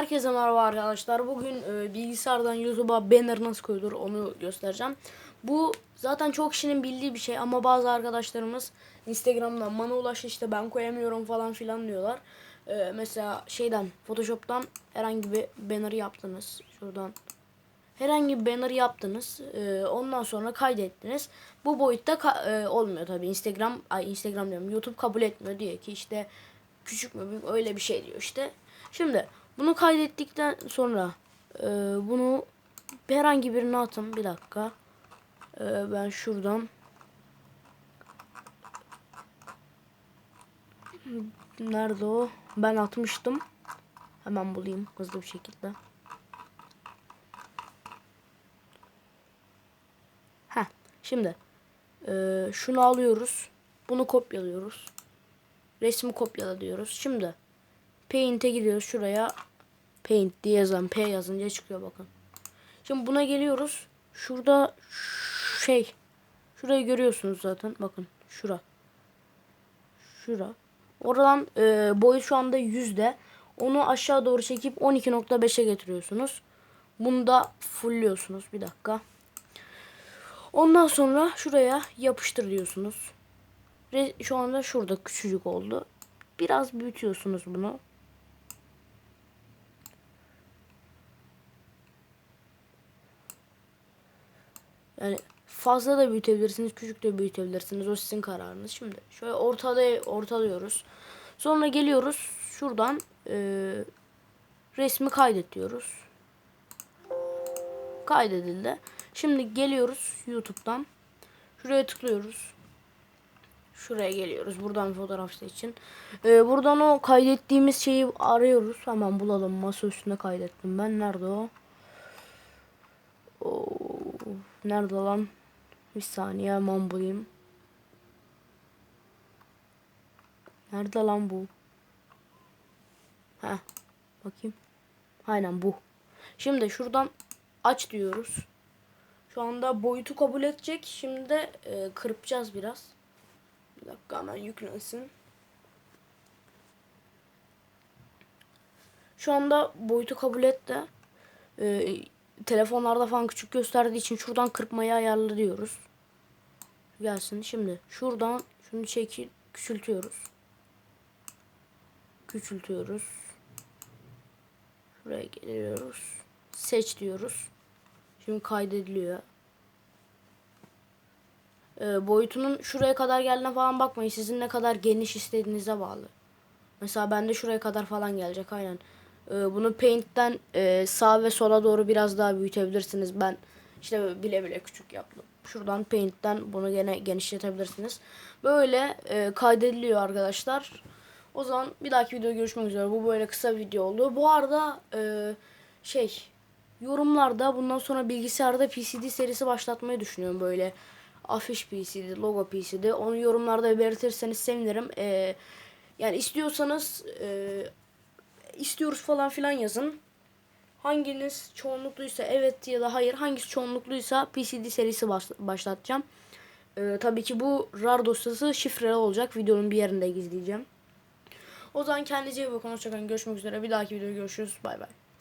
Herkese merhaba arkadaşlar. Bugün e, bilgisayardan YouTube'a banner nasıl koyulur onu göstereceğim. Bu zaten çok kişinin bildiği bir şey ama bazı arkadaşlarımız Instagram'dan bana ulaş işte ben koyamıyorum falan filan diyorlar. E, mesela şeyden Photoshop'tan herhangi bir banner yaptınız. Şuradan herhangi bir banner yaptınız. E, ondan sonra kaydettiniz. Bu boyutta ka- e, olmuyor tabi. Instagram ay Instagram diyorum. YouTube kabul etmiyor diyor ki işte küçük mü büyük öyle bir şey diyor işte. Şimdi bunu kaydettikten sonra e, bunu herhangi birine atın. Bir dakika. E, ben şuradan Nerede o? Ben atmıştım. Hemen bulayım hızlı bir şekilde. Heh. Şimdi e, şunu alıyoruz. Bunu kopyalıyoruz. Resmi kopyala diyoruz. Şimdi Paint'e gidiyoruz şuraya. Paint diye yazan P yazınca çıkıyor bakın. Şimdi buna geliyoruz. Şurada şey şurayı görüyorsunuz zaten. Bakın şura. Şura. Oradan e, boyu şu anda yüzde. Onu aşağı doğru çekip 12.5'e getiriyorsunuz. Bunu da fullliyorsunuz. Bir dakika. Ondan sonra şuraya yapıştır diyorsunuz. Şu anda şurada küçücük oldu. Biraz büyütüyorsunuz bunu. Yani fazla da büyütebilirsiniz, küçük de büyütebilirsiniz. O sizin kararınız. Şimdi şöyle ortada ortalıyoruz. Sonra geliyoruz şuradan e, resmi kaydet diyoruz. Kaydedildi. Şimdi geliyoruz YouTube'dan. Şuraya tıklıyoruz. Şuraya geliyoruz. Buradan fotoğraf için. Ee, buradan o kaydettiğimiz şeyi arıyoruz. Hemen bulalım. Masa üstünde kaydettim ben. Nerede o? Oo, nerede lan? Bir saniye hemen bulayım. Nerede lan bu? Heh. Bakayım. Aynen bu. Şimdi şuradan aç diyoruz. Şu anda boyutu kabul edecek. Şimdi de e, kırpacağız biraz. Bir dakika hemen yüklensin. Şu anda boyutu kabul etti. Ee, telefonlarda falan küçük gösterdiği için şuradan kırpmayı ayarla diyoruz. Gelsin. Şimdi şuradan şunu çeki küçültüyoruz. Küçültüyoruz. Şuraya geliyoruz. Seç diyoruz. Şimdi kaydediliyor. Ee, boyutunun şuraya kadar geldiğine falan bakmayın. Sizin ne kadar geniş istediğinize bağlı. Mesela bende şuraya kadar falan gelecek aynen. Ee, bunu Paint'ten e, sağ ve sola doğru biraz daha büyütebilirsiniz. Ben işte bile bile küçük yaptım. Şuradan Paint'ten bunu gene genişletebilirsiniz. Böyle e, kaydediliyor arkadaşlar. O zaman bir dahaki videoda görüşmek üzere. Bu böyle kısa bir video oldu. Bu arada e, şey yorumlarda bundan sonra bilgisayarda PCD serisi başlatmayı düşünüyorum böyle afiş PC'di, logo PC'di. Onu yorumlarda belirtirseniz sevinirim. Ee, yani istiyorsanız e, istiyoruz falan filan yazın. Hanginiz çoğunlukluysa evet ya da hayır. Hangisi çoğunlukluysa PCD serisi baş, başlatacağım. Ee, tabii ki bu RAR dosyası şifreli olacak. Videonun bir yerinde gizleyeceğim. O zaman kendinize iyi bakın. Hoşçakalın. Görüşmek üzere. Bir dahaki videoda görüşürüz. Bay bay.